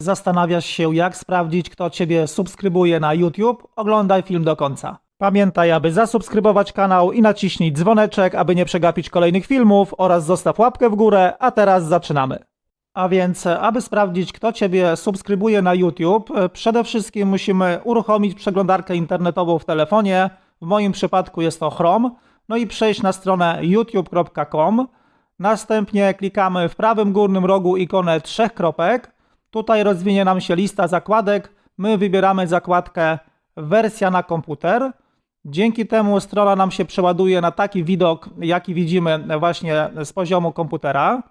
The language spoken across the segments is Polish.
Zastanawiasz się, jak sprawdzić, kto Ciebie subskrybuje na YouTube? Oglądaj film do końca. Pamiętaj, aby zasubskrybować kanał i naciśnij dzwoneczek, aby nie przegapić kolejnych filmów oraz zostaw łapkę w górę, a teraz zaczynamy. A więc, aby sprawdzić, kto Ciebie subskrybuje na YouTube, przede wszystkim musimy uruchomić przeglądarkę internetową w telefonie. W moim przypadku jest to Chrome. No i przejść na stronę youtube.com. Następnie klikamy w prawym górnym rogu ikonę trzech kropek. Tutaj rozwinie nam się lista zakładek. My wybieramy zakładkę wersja na komputer. Dzięki temu strona nam się przeładuje na taki widok, jaki widzimy właśnie z poziomu komputera.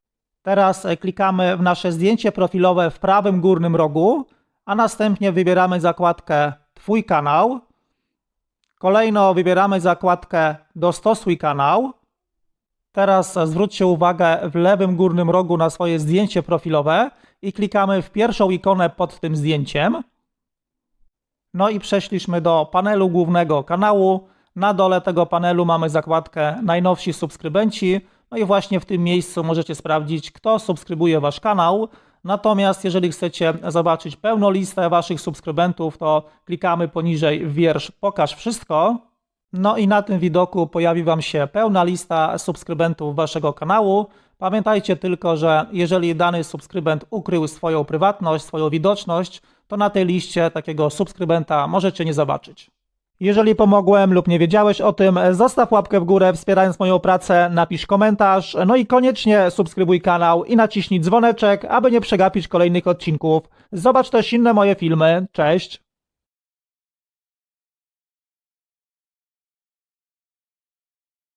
Teraz klikamy w nasze zdjęcie profilowe w prawym górnym rogu, a następnie wybieramy zakładkę Twój kanał. Kolejno wybieramy zakładkę Dostosuj kanał. Teraz zwróćcie uwagę w lewym górnym rogu na swoje zdjęcie profilowe i klikamy w pierwszą ikonę pod tym zdjęciem. No i przeszliśmy do panelu głównego kanału. Na dole tego panelu mamy zakładkę Najnowsi subskrybenci. No i właśnie w tym miejscu możecie sprawdzić, kto subskrybuje Wasz kanał. Natomiast jeżeli chcecie zobaczyć pełną listę Waszych subskrybentów, to klikamy poniżej wiersz Pokaż wszystko. No i na tym widoku pojawi Wam się pełna lista subskrybentów Waszego kanału. Pamiętajcie tylko, że jeżeli dany subskrybent ukrył swoją prywatność, swoją widoczność, to na tej liście takiego subskrybenta możecie nie zobaczyć. Jeżeli pomogłem lub nie wiedziałeś o tym, zostaw łapkę w górę wspierając moją pracę, napisz komentarz, no i koniecznie subskrybuj kanał i naciśnij dzwoneczek, aby nie przegapić kolejnych odcinków. Zobacz też inne moje filmy. Cześć!